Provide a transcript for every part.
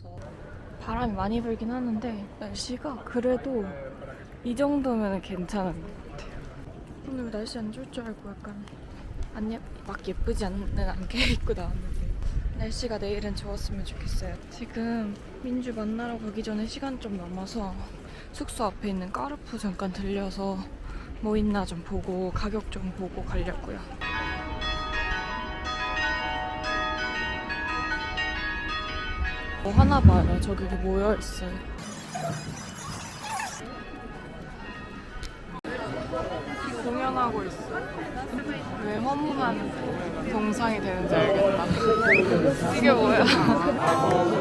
있어서 바람이 많이 불긴 하는데 날씨가 그래도 이 정도면 괜찮은 것 같아요. 오늘 날씨 안 좋을 줄 알고 약간 안 예, 막 예쁘지 않는 안개 입고 나왔는데 날씨가 내일은 좋았으면 좋겠어요. 지금 민주 만나러 가기 전에 시간 좀 남아서 숙소 앞에 있는 까르푸 잠깐 들려서 뭐 있나 좀 보고 가격 좀 보고 가려고요. 뭐 하나 봐요. 저기 모여 있어요. 공연하고 있어. 왜 허무한 동상이 되는지 알겠다. 이게 뭐야?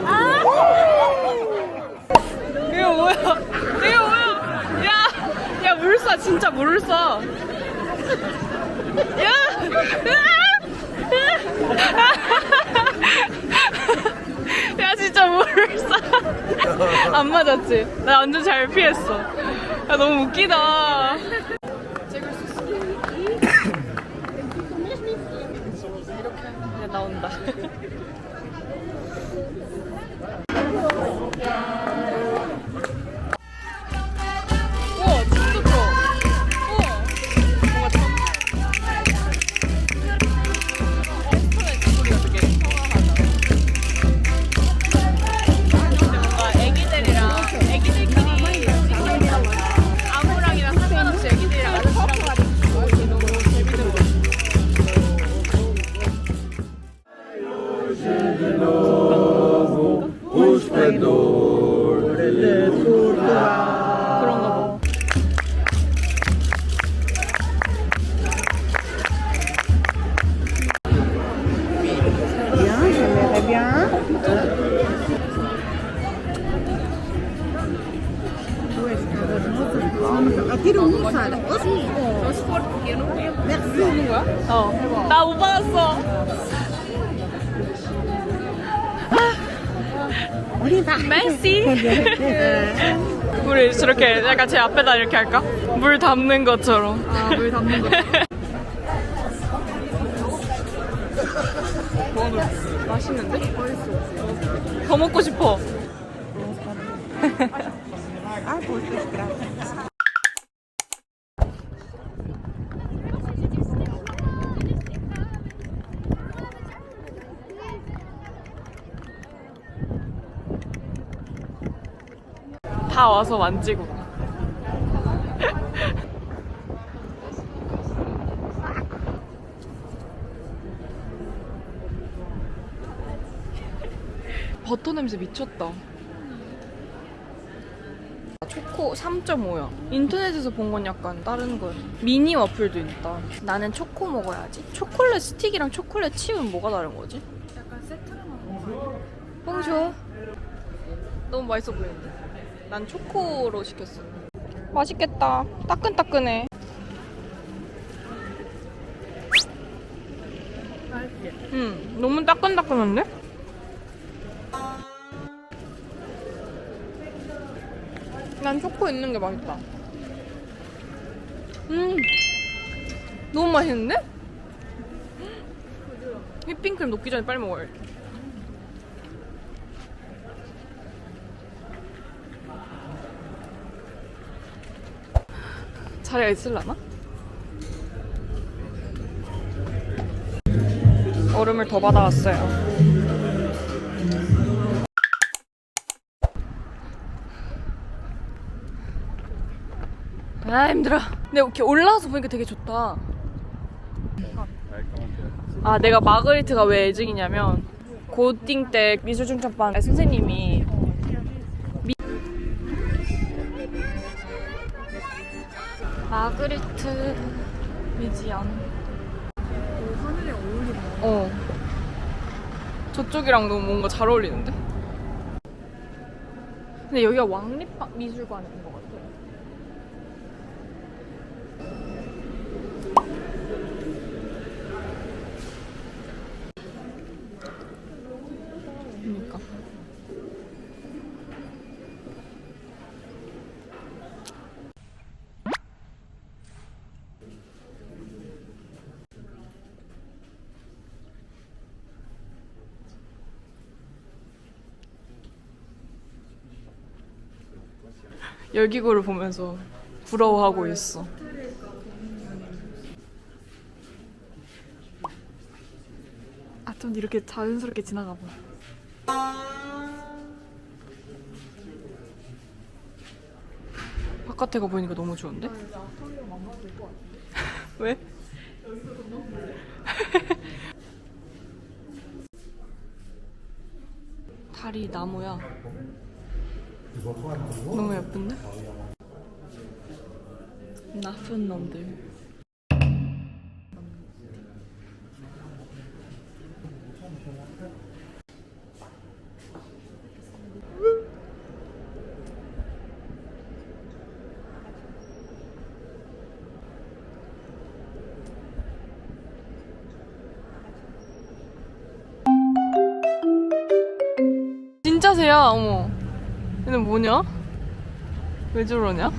아! 이게 뭐야? 이게 뭐야? 야, 야 물사 진짜 물을 쏴. 야, 야 진짜 물을 쏴. 안 맞았지? 나 완전 잘 피했어. 야 너무 웃기다. 이렇게 나온다. surge de novo o esplendor de Portugal. Atira um, Sara. Ou se for pequeno, é de língua. Dá o vaso! 받았어. 메시. 우리 저렇게 약간 제 앞에다 이렇게 할까? 물 담는 것처럼. 아, 물 담는 거. 맛있는데? 맛있어. 더 먹고 싶어. 다 와서 만지고. 버터 냄새 미쳤다. 초코 3.5야. 인터넷에서 본 건 약간 다른 거야. 미니 와플도 있다. 나는 초코 먹어야지. 초콜릿 스틱이랑 초콜릿 칩은 뭐가 다른 거지? 약간 세트로 먹는 거. 뽕쇼. 너무 맛있어 보이는데. 난 초코로 시켰어. 맛있겠다. 따끈따끈해. 응, 너무 따끈따끈한데? 난 초코 있는 게 맛있다. 음, 너무 맛있는데? 휘핑크림 녹기 전에 빨리 먹어야 돼. 자리가 있을라나? 얼음을 더 받아왔어요. 아 힘들어. 근데 이렇게 올라와서 보니까 되게 좋다. 아 내가 마그리트가 왜 애증이냐면 고딩 때 미술중첩반 선생님이 마그리트 미지안. 오, 하늘에 어울리네. 어. 저쪽이랑 너무 뭔가 잘 어울리는데? 근데 여기가 왕립 미술관인 것 같아. 그 열기구를 보면서 부러워하고 있어. 아, 좀 이렇게 자연스럽게 지나가 봐. 바깥에가 보이니까 너무 좋은데? 왜? 다리 나무야. 너무 예쁜데? 나쁜 놈들. 진짜 새야, 어머. 얘는 뭐냐? 왜 저러냐?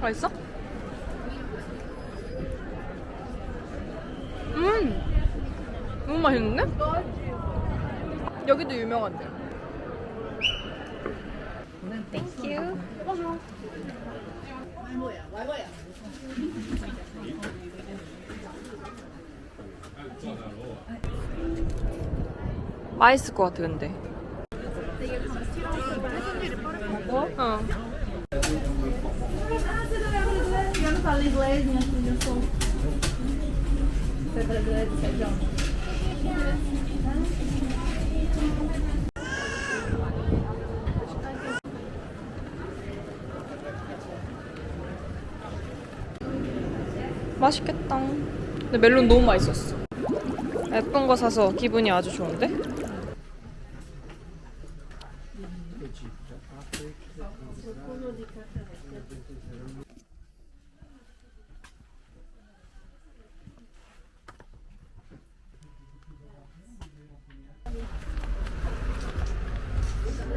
맛있어? 음! 너무 맛있는데? 여기도 유명한데. 땡큐. 맛있을 것 같아 근데. 어. 맛있겠다. 근데 멜론 너무 맛있었어. 예쁜 거 사서 기분이 아주 좋은데?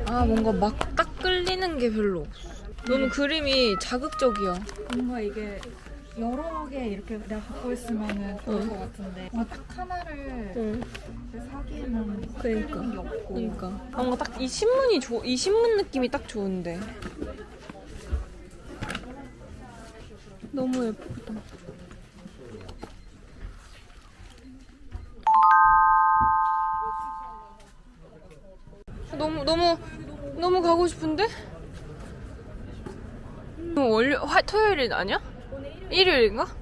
아 뭔가 막 딱 끌리는 게 별로 없어. 너무 그림이 자극적이야. 뭔가 이게 여러 개 이렇게 내가 갖고 있으면은 좋을 응. 것 같은데 뭔가 딱 하나를 응. 사기에는 그러니까. 게 없고 그러니까 뭔가 딱 이 신문이 좋, 이 신문 느낌이 딱 좋은데 너무 예쁘다. 너무 너무 너무 가고 싶은데? 오늘 월요 화 토요일 아니야? 일요일인가?